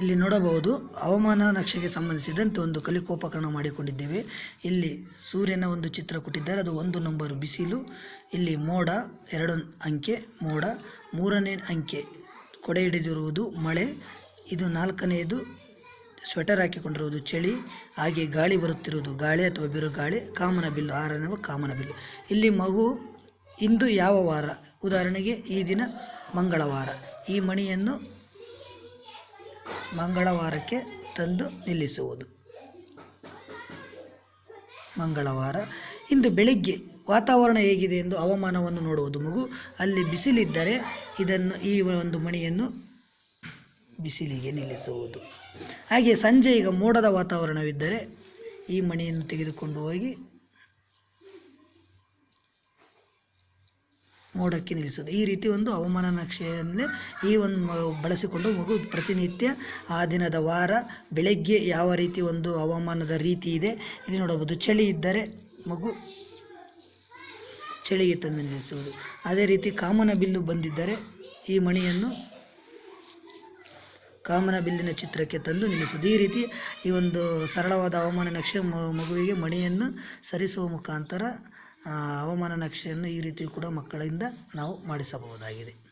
ಇಲ್ಲಿ ನೋಡಬಹುದು ಹವಾಮಾನ ನಕ್ಷೆಗೆ ಸಂಬಂಧಿಸಿದಂತೆ ಒಂದು ಕಲಿಕೋಪಕರಣ ಮಾಡಿಕೊಂಡಿದ್ದೇವೆ. ಇಲ್ಲಿ ಸೂರ್ಯನ ಒಂದು ಚಿತ್ರ ಕೊಟ್ಟಿದ್ದಾರೆ. ಅದು ಒಂದು ನಂಬರ್ ಬಿಸಿಲು, ಇಲ್ಲಿ ಮೋಡ ಎರಡು ಅಂಕೆ ಮೋಡ, ಮೂರನೇ ಅಂಕೆ ಕೊಡೆ ಹಿಡಿದಿರುವುದು ಮಳೆ, ಇದು ನಾಲ್ಕನೆಯದು ಸ್ವೆಟರ್ ಹಾಕಿಕೊಂಡಿರುವುದು ಚಳಿ, ಹಾಗೆ ಗಾಳಿ ಬರುತ್ತಿರುವುದು ಗಾಳಿ ಅಥವಾ ಬಿರುಗಾಳಿ ಕಾಮನ ಬಿಲ್ಲು ಆರನೇ ಕಾಮನ ಬಿಲ್ಲು. ಇಲ್ಲಿ ಮಗು ಇಂದು ಯಾವ ವಾರ? ಉದಾಹರಣೆಗೆ ಈ ದಿನ ಮಂಗಳವಾರ. ಈ ಮಣಿಯನ್ನು ಮಂಗಳವಾರಕ್ಕೆ ತಂದು ನಿಲ್ಲಿಸುವುದು. ಮಂಗಳವಾರ. ಇಂದು ಬೆಳಿಗ್ಗೆ ವಾತಾವರಣ ಹೇಗಿದೆ ಎಂದು ಹವಾಮಾನವನ್ನು ನೋಡುವುದು ಮಗು. ಅಲ್ಲಿ ಬಿಸಿಲಿದ್ದರೆ ಇದನ್ನು ಈ ಒಂದು ಮಣಿಯನ್ನು ಬಿಸಿಲಿಗೆ ನಿಲ್ಲಿಸುವುದು. ಹಾಗೆ ಸಂಜೆ ಈಗ ಮೋಡದ ವಾತಾವರಣವಿದ್ದರೆ ಈ ಮಣಿಯನ್ನು ತೆಗೆದುಕೊಂಡು ಹೋಗಿ ಮೋಡಕ್ಕೆ ನಿಲ್ಲಿಸೋದು ಈ ರೀತಿ ಒಂದು ಹವಾಮಾನ ನಕ್ಷೆಯಲ್ಲಿ ಈ ಒಂದು ಬಳಸಿಕೊಂಡು ಮಗು ಪ್ರತಿನಿತ್ಯ ಆ ದಿನದ ವಾರ, ಬೆಳಗ್ಗೆ ಯಾವ ರೀತಿ ಒಂದು ಹವಾಮಾನದ ರೀತಿ ಇದೆ, ಇಲ್ಲಿ ನೋಡಬಹುದು. ಚಳಿ ಇದ್ದರೆ ಮಗು ಚಳಿಗೆ ತಂದು ನಿಲ್ಲಿಸುವುದು. ಅದೇ ರೀತಿ ಕಾಮನ ಬಿಲ್ಲು ಬಂದಿದ್ದರೆ ಈ ಮಣಿಯನ್ನು ಕಾಮನ ಬಿಲ್ಲಿನ ಚಿತ್ರಕ್ಕೆ ತಂದು ನಿಲ್ಲಿಸುವುದು. ಈ ರೀತಿ ಈ ಒಂದು ಸರಳವಾದ ಹವಾಮಾನ ನಕ್ಷೆ ಮಗುವಿಗೆ ಮಣಿಯನ್ನು ಸರಿಸುವ ಮುಖಾಂತರ ಹವಾಮಾನ ನಕ್ಷೆಯನ್ನು ಈ ರೀತಿ ಕೂಡ ಮಕ್ಕಳಿಂದ ನಾವು ಮಾಡಿಸಬಹುದಾಗಿದೆ.